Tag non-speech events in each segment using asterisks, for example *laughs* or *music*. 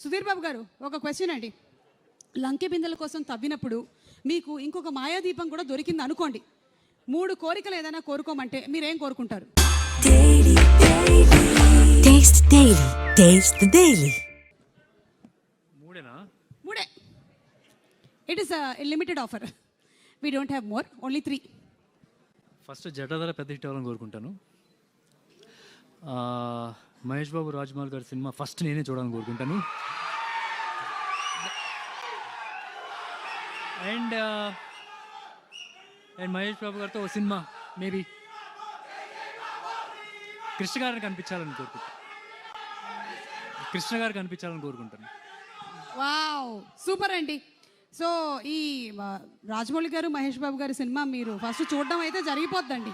సుధీర్ బాబు గారు ఒక క్వశ్చన్ అండి. లంకె బిందెల కోసం తవ్వినప్పుడు మీకు ఇంకొక మాయాదీపం కూడా దొరికింది అనుకోండి. మూడు కోరికలు ఏదైనా కోరుకోమంటే మీరేం కోరుకుంటారు? మూడే. It is limited offer we don't have more only three first Jatadhara పెద్ద హిట్ అవ్వాలని కోరుకుంటాను. ఆ, మహేష్ బాబు రాజ్మౌల్ గారి సినిమా ఫస్ట్ నేనే చూడాలని కోరుకుంటాను. అండ్ అండ్ మహేష్ బాబు గారితో ఓ సినిమా మేబీ కృష్ణ గారిని కనిపించాలని కోరుకుంటాను. కృష్ణ గారు కనిపించాలని కోరుకుంటాను. వావ్ సూపర్ అండి. సో ఈ రాజమౌళి గారు మహేష్ బాబు గారి సినిమా మీరు ఫస్ట్ చూడడం అయితే జరిగిపోద్దండి.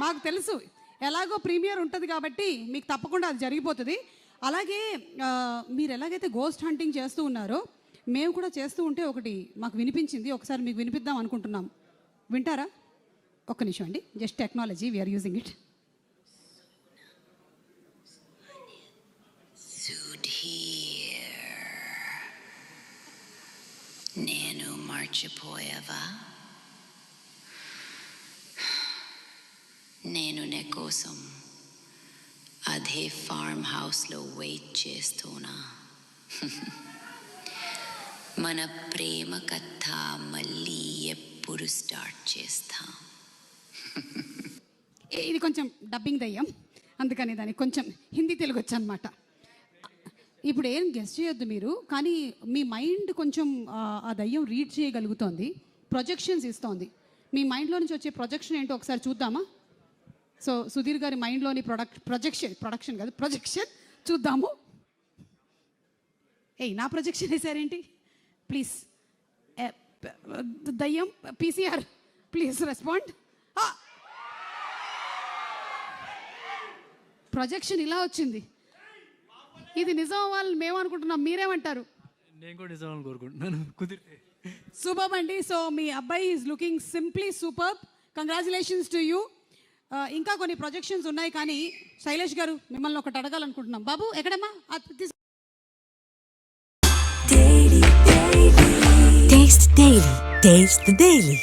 మాకు తెలుసు. ఎలాగో ప్రీమియర్ ఉంటుంది కాబట్టి మీకు తప్పకుండా అది జరిగిపోతుంది. అలాగే మీరు ఎలాగైతే గోస్ట్ హంటింగ్ చేస్తూ ఉన్నారో మేము కూడా చేస్తూ ఉంటే ఒకటి మాకు వినిపించింది. ఒకసారి మీకు వినిపిద్దాం అనుకుంటున్నాం. వింటారా? ఒక్క నిమిషం అండి. Just technology we are using it నేను మర్చిపోయావా నేను నీ కోసం అదే ఫార్మ్ హౌస్లో వెయిట్ చేస్తూనా? *laughs* మన ప్రేమ కథ మళ్ళీ ఎప్పుడు స్టార్ట్ చేస్తాం? ఏ- ఇది కొంచెం డబ్బింగ్ దయ్యం. అందుకని దానికి కొంచెం హిందీ తెలుగు వచ్చనమాట ఇప్పుడు ఏం గెస్ట్ చేయొద్దు మీరు కానీ మీ మైండ్ కొంచెం ఆ, ఆ దయ్యం రీడ్ చేయగలుగుతోంది ప్రొజెక్షన్స్ ఇస్తోంది. మీ మైండ్లో నుంచి వచ్చే ప్రొజెక్షన్ ఏంటో ఒకసారి చూద్దామా? సో సుధీర్ గారి మైండ్లోని ప్రొడక్ట్ ప్రొజెక్షన్ ప్రొడక్షన్ కాదు ప్రొజెక్షన్ చూద్దాము. ఏయ్ నా ప్రొజెక్షన్ వేసారేంటి ప్లీజ్ దయ్యం పీసీఆర్ ప్లీజ్ రెస్పాండ్ ప్రొజెక్షన్ ఇలా వచ్చింది. ఇది నిజం వాళ్ళు మేము అనుకుంటున్నాం మీరేమంటారు? నేను కూడా నిజాలని కోరుకుంటున్నాను. కుదిరితే సూపర్ అండి. సో మీ అబ్బాయి is looking simply super congratulations to you ఇంకా కొన్ని ప్రొజెక్షన్స్ ఉన్నాయి కానీ శైలేష్ గారు మిమ్మల్ని ఒకటి అడగాలనుకుంటున్నాం బాబు ఎక్కడమ్మా అది తీసు- Daily. Taste the Daily.